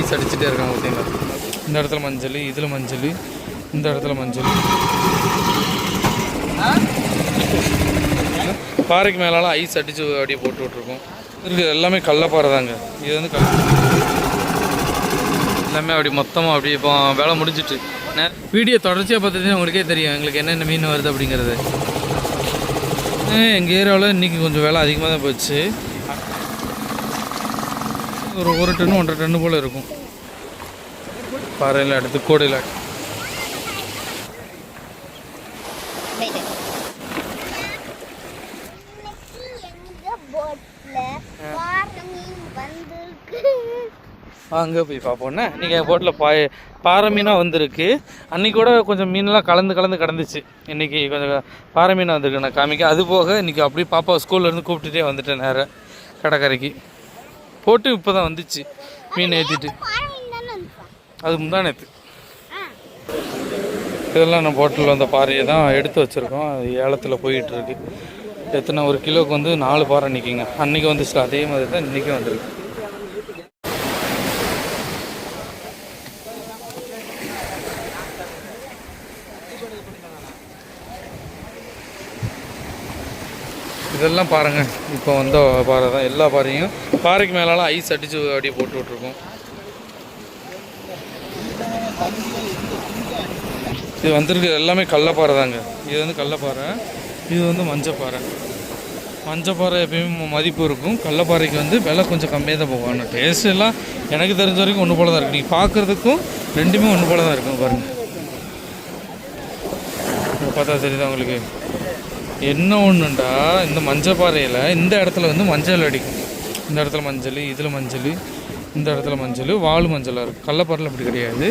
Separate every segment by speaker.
Speaker 1: Ice அடிச்சுட்டே இருக்காங்க பார்த்தீங்களா? இந்த இடத்துல மஞ்சள் இதில் மஞ்சள் இந்த இடத்துல மஞ்சள். பாறைக்கு மேலால் ஐஸ் அடித்து அப்படியே போட்டு விட்ருக்கோம் இருக்கு எல்லாமே கள்ளப்பாறை தாங்க. இது வந்து கல் எல்லாமே அப்படி மொத்தமாக அப்படி இப்போ வேலை முடிஞ்சிட்டு. வீடியோ தொடர்ச்சியாக பார்த்துட்டு உங்களுக்கே தெரியும். எங்களுக்கு என்னென்ன மீன் வருது அப்படிங்கிறது. எங்கள் ஏரியாவில் இன்றைக்கி கொஞ்சம் வேலை அதிகமாக தான் போச்சு. ஒரு ஒரு டன்னு ஒன்றரை டன்னு போல் இருக்கும். பாறையில் அடுத்து கோடையில். அங்கே போய் பார்ப்போண்ணே நீங்கள் போட்டில் பா பாறை மீனாக வந்திருக்கு. அன்றைக்கி கூட கொஞ்சம் மீன்லாம் கலந்து கலந்து கிடந்துச்சு. இன்றைக்கி கொஞ்சம் பாறை மீனாக வந்திருக்கு நான் காமிக்க. அது போக இன்றைக்கி அப்படியே பாப்பா ஸ்கூல்லேருந்து கூப்பிட்டுட்டே வந்துட்டேன் நேராக கடற்கரைக்கு. போட்டு இப்போ தான் வந்துச்சு. மீன் ஏற்றிட்டு அது முந்தா நேற்று இதெல்லாம் நம்ம போட்டில் வந்த பாறையை தான் எடுத்து வச்சுருக்கோம். அது ஏலத்தில் போயிட்டு இருக்கு. எத்தனை ஒரு கிலோவுக்கு வந்து நாலு பாறை நிற்கிங்க அன்றைக்கி வந்துச்சு அதே மாதிரி தான் இன்றைக்கும் வந்திருக்கு. இதெல்லாம் பாருங்கள் இப்போ வந்த பாறை தான். எல்லா பாறையும் பாறைக்கு மேலெலாம் ஐஸ் அடித்து அப்படியே போட்டு விட்ருக்கோம் இது வந்திருக்கு எல்லாமே கள்ளப்பாறை தாங்க. இது வந்து கள்ளப்பாறை. இது வந்து மஞ்சப்பாறை. மஞ்சப்பாறை எப்பயுமே மதிப்பு இருக்கும். கள்ளப்பாறைக்கு வந்து விலை கொஞ்சம் கம்மியாக தான் போகும். ஆனால் டேஸ்ட் எல்லாம் எனக்கு தெரிஞ்ச வரைக்கும் ஒன்று போல தான் இருக்குது நீங்கள் பார்க்குறதுக்கும் ரெண்டுமே ஒன்று போல தான் இருக்கும் பாருங்கள் பார்த்தா தெரியுதா உங்களுக்கு? என்ன ஒன்றுண்டா இந்த மஞ்சள் பாறையில் இந்த இடத்துல வந்து மஞ்சள் அடிக்கும் இந்த இடத்துல மஞ்சள் இதில் மஞ்சள் இந்த இடத்துல மஞ்சள் வால் மஞ்சளாக இருக்கும் கள்ளப்பாறையில் அப்படி கிடையாது.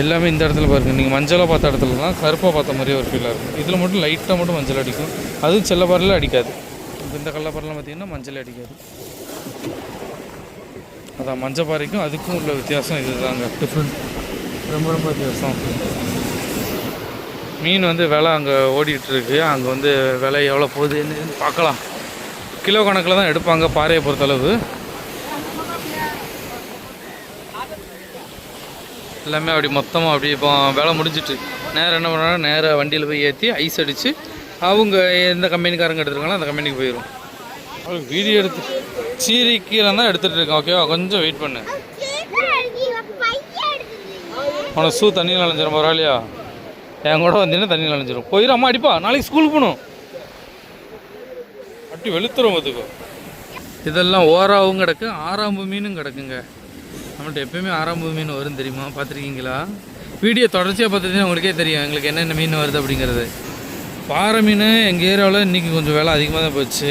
Speaker 1: எல்லாமே இந்த இடத்துல பாருங்க. நீங்கள் மஞ்சளாக பார்த்த இடத்துல தான் கருப்பாக பார்த்த மாதிரியே ஒரு ஃபீலாக இருக்கும். இதில் மட்டும் லைட்டாக மட்டும் மஞ்சள் அடிக்கும். அதுவும் செல்லப்பாறையில் அடிக்காது. இப்போ இந்த கள்ளப்பாறைலாம் பார்த்தீங்கன்னா மஞ்சள் அடிக்காது. அதான் மஞ்சப்பாறைக்கும் அதுக்கும் உள்ள வித்தியாசம் இதுதாங்க. டிஃப்ரெண்ட் ரொம்ப ரொம்ப வித்தியாசம். மீன் வந்து விலை அங்கே ஓடிட்டு இருக்கு. அங்கே வந்து விலை எவ்வளோ போகுதுன்னு பார்க்கலாம். கிலோ கணக்கில் தான் எடுப்பாங்க பாறையை பொறுத்தளவு. எல்லாமே அப்படி மொத்தமாக அப்படி இப்போ வேலை முடிஞ்சிட்டு. நேரம் என்ன பண்ணுறாங்க நேராக வண்டியில் போய் ஏற்றி ஐஸ் அடித்து அவங்க எந்த கம்பெனிக்காரங்க எடுத்துருக்காங்களோ அந்த கம்பெனிக்கு போயிடும் அவளுக்கு வீடியோ எடுத்து சீரி கீழே தான் எடுத்துகிட்டு இருக்கேன் ஓகேவா கொஞ்சம் வெயிட் பண்ணு. உனக்கு ஷூ தண்ணியில் நனைஞ்சிரும் பரவாயில்லையா என் கூட வந்தீங்கன்னா தண்ணியில் நனைஞ்சிரும். போயிடும் அம்மா அடிப்பா. நாளைக்கு ஸ்கூலுக்கு போகணும். அட்டி வெளுத்துரும் அதுக்கு இதெல்லாம் ஓராவும் கிடக்கு ஆறாம்பு மீனும் கிடக்குங்க. நம்மள்ட்ட எப்பயுமே ஆறாம்பு மீன் வரும் தெரியுமா? பார்த்துருக்கீங்களா? வீடியோ தொடர்ச்சியாக பார்த்துட்டு உங்களுக்கே தெரியும். எங்களுக்கு என்னென்ன மீன் வருது அப்படிங்கிறது. பாறை மீன் எங்கள் ஏரியாவில் இன்றைக்கி கொஞ்சம் விலை அதிகமாக தான் போச்சு.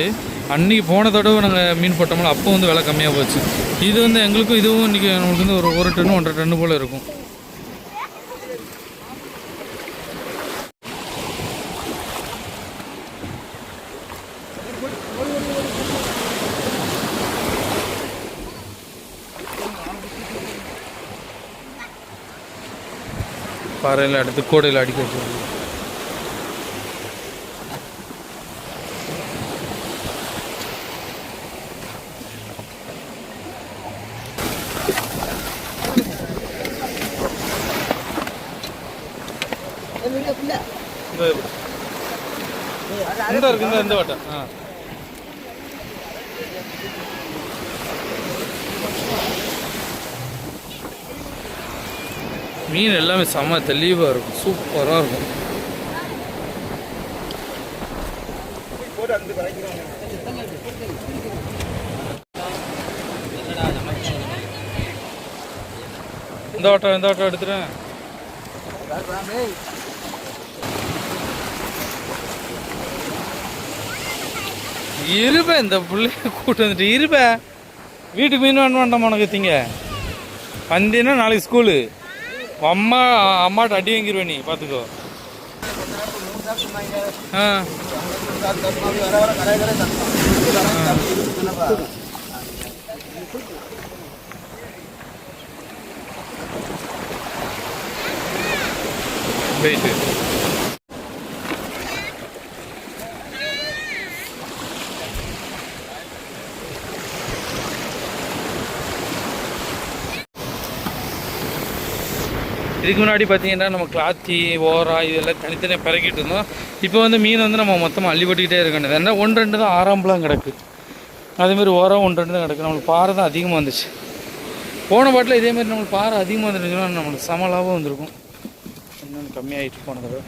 Speaker 1: அன்றைக்கி போன தடவை நாங்கள் மீன் போட்டோம்ல அப்போ வந்து விலை கம்மியாக போச்சு. இது வந்து எங்களுக்கும் இதுவும் இன்றைக்கி நம்மளுக்கு வந்து ஒரு ஒரு டன்னு ஒன்றரை டன்னு போல் இருக்கும். பாறையில் எடுத்து கோடையில் அடிக்க வச்சிருக்கு இந்த இருக்கு இந்த இந்த வட்டம் ஆ. மீன் எல்லாமே செம்ம தெளிவாக இருக்கும். சூப்பராக இருக்கும். இந்த ஆட்டோ இந்த ஆட்டோ எடுத்துட்டேன் இருப இந்த பிள்ளைய கூட்டு வந்துட்டு இருப வீட்டுக்கு மீன் வேணும் வேண்டாம் உனக்கு தீங்க. வந்தீங்கன்னா நாளைக்கு ஸ்கூலு அம்மா அம்மாட்ட அடி வாங்கிடுவே நீ பார்த்துக்கோ ஆ. வெயிட்டு இதுக்கு முன்னாடி பார்த்தீங்கன்னா நம்ம கிளாத்தி ஓரா இதெல்லாம் தனித்தனியாக பிறக்கிட்டு இருந்தோம். இப்போ வந்து மீன் வந்து நம்ம மொத்தமாக அள்ளி போட்டுக்கிட்டே இருக்கணும் ஏன்னா ஒன்று ரெண்டு தான் ஆறாம்பலாம் கிடக்கு. அதேமாதிரி ஓரம் ஒன்று ரெண்டு தான் கிடக்கு. நம்மளுக்கு பாறை தான் அதிகமாக வந்துச்சு. போன பாட்டில் இதேமாதிரி நம்மளுக்கு பாறை அதிகமாக வந்துருந்துச்சுன்னா நம்மளுக்கு சம லாபம் வந்திருக்கும். இன்னொன்று கம்மியாகிட்டு போன தடவை.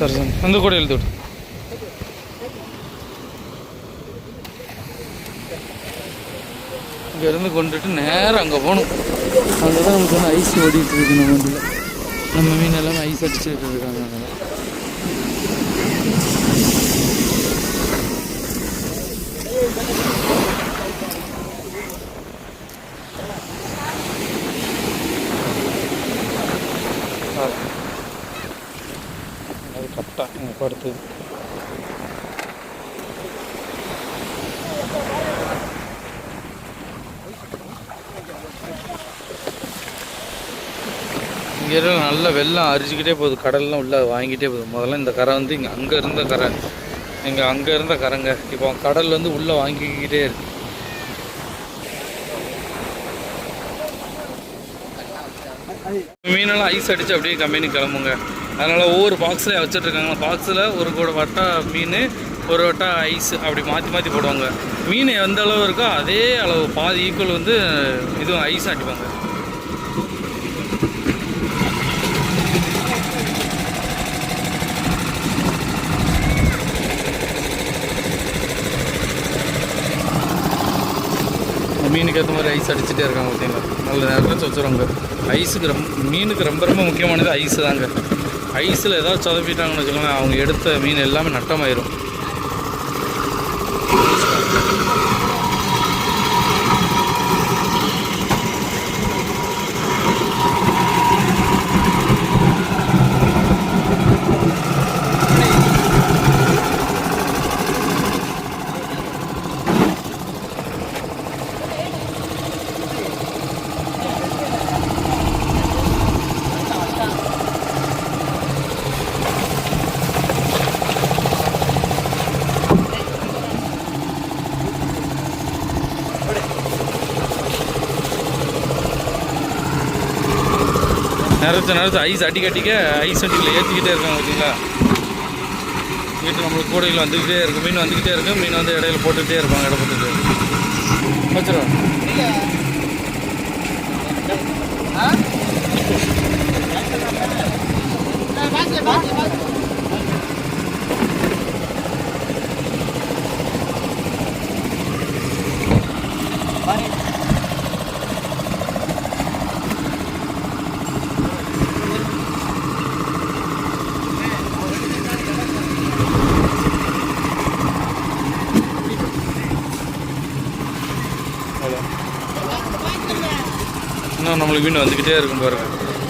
Speaker 1: சரி சார். அந்த கூட எழுதி விட்டு இங்கேருந்து கொண்டுட்டு நேரம் அங்கே போகணும். அங்கே தான் நமக்கு வந்து ஐஸ் ஓடிட்டு இருக்கு நம்ம வண்டியில். நம்ம மீன் எல்லாமே ஐஸ் அடிச்சுட்டு இருக்காங்க அங்கே. அது கரெக்டாக இங்கே இங்கே நல்லா வெள்ளம் அரிச்சிக்கிட்டே போகுது. கடல்லாம் உள்ள வாங்கிட்டே போகுது. முதல்ல இந்த கரை வந்து இங்கே அங்கே இருந்த கரை. இங்கே அங்கே இருந்த கரைங்க. இப்போ கடல் வந்து உள்ளே வாங்கிக்கிட்டே இருக்கு. மீனெல்லாம் ஐஸ் அடித்து அப்படியே கம்பெனி கிளம்புங்க. அதனால் ஒவ்வொரு பாக்ஸில் வச்சுட்ருக்காங்க. பாக்ஸில் ஒரு கூட வட்டா மீன் ஒரு வட்டா ஐஸ் அப்படி மாற்றி மாற்றி போடுவாங்க. மீன் எந்த அளவு இருக்கோ அதே அளவு. பாதி ஈக்குவல் வந்து இதுவும் ஐஸ் அடிப்பாங்க மீனுக்கு ஏற்ற மாதிரி ஐஸ் அடிச்சுட்டே இருக்காங்க பார்த்தீங்களா? நல்ல நேரத்தில் வச்சுருவாங்க. ஐஸுக்கு ரொம்ப மீனுக்கு ரொம்ப ரொம்ப முக்கியமானது ஐஸ் தாங்க. ஐஸில் ஏதாவது சொதப்பிட்டாங்கன்னு வச்சுக்கோங்களேன் அவங்க எடுத்த மீன் எல்லாமே நட்டமாயிரும். நிறச்ச ஐஸ் அடிக்க அடிக்க ஐஸ் அடிக்கல ஏற்றிக்கிட்டே இருக்காங்க பார்த்தீங்களா? வீட்டு நம்மளுக்கு கூடையில் வந்துக்கிட்டே இருக்கும் மீன் வந்துக்கிட்டே இருக்கும் மீன் வந்து இடையில போட்டுக்கிட்டே இருப்பாங்க இடம் போட்டுட்டு வச்சிருவோம் அவ்வளோ இன்னும் நம்மளுக்கு மீன் வந்துக்கிட்டே இருக்கும் பாருங்க.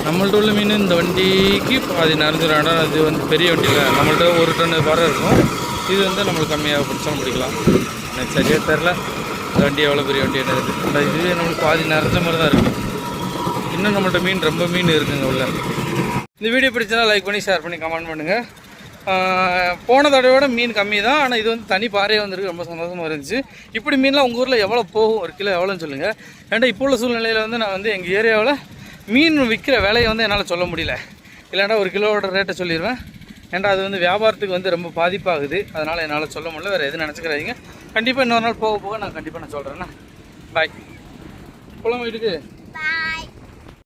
Speaker 1: நம்மள்ட்ட உள்ள மீன் இந்த வண்டிக்கு பாதி நிறைஞ்சிடும் இடம் அது வந்து பெரிய வண்டியில் நம்மள்ட்ட ஒரு டன் வர இருக்கும். இது வந்து நம்மளுக்கு கம்மியாக பிடிச்சாலும் பிடிக்கலாம் எனக்கு சரியாக தெரில இந்த வண்டி எவ்வளோ பெரிய வண்டி என்ன இருக்குது இதுவே நம்மளுக்கு பாதி நிறைஞ்ச மாதிரி தான் இருக்கும். இன்னும் நம்மள்ட்ட மீன் ரொம்ப மீன் இருக்குங்க உள்ள. இந்த வீடியோ பிடிச்சதா லைக் பண்ணி ஷேர் பண்ணி கமெண்ட் பண்ணுங்கள் போன தடவையோட மீன் கம்மி தான் ஆனால் இது வந்து தனி பாறையாக வந்திருக்கு. ரொம்ப சந்தோஷமாக இருந்துச்சு. இப்படி மீன்லாம் உங்கள் ஊரில் எவ்வளோ போகும்? ஒரு கிலோ எவ்வளோன்னு சொல்லுங்கள் ஏன்டா இப்போ உள்ள சூழ்நிலையில் வந்து நான் வந்து எங்கள் ஏரியாவில் மீன் விற்கிற விலையை வந்து என்னால் சொல்ல முடியல. இல்லைன்னா ஒரு கிலோவோட ரேட்டை சொல்லிடுவேன் ஏன்டா அது வந்து வியாபாரத்துக்கு வந்து ரொம்ப பாதிப்பாகுது. அதனால் என்னால் சொல்ல முடியல. வேறு எதுவும் நினச்சிக்கிறாதீங்க கண்டிப்பாக இன்னொரு நாள் போக போக நான் கண்டிப்பாக நான் சொல்கிறேண்ணா பாய் குளம் வீட்டுக்கு.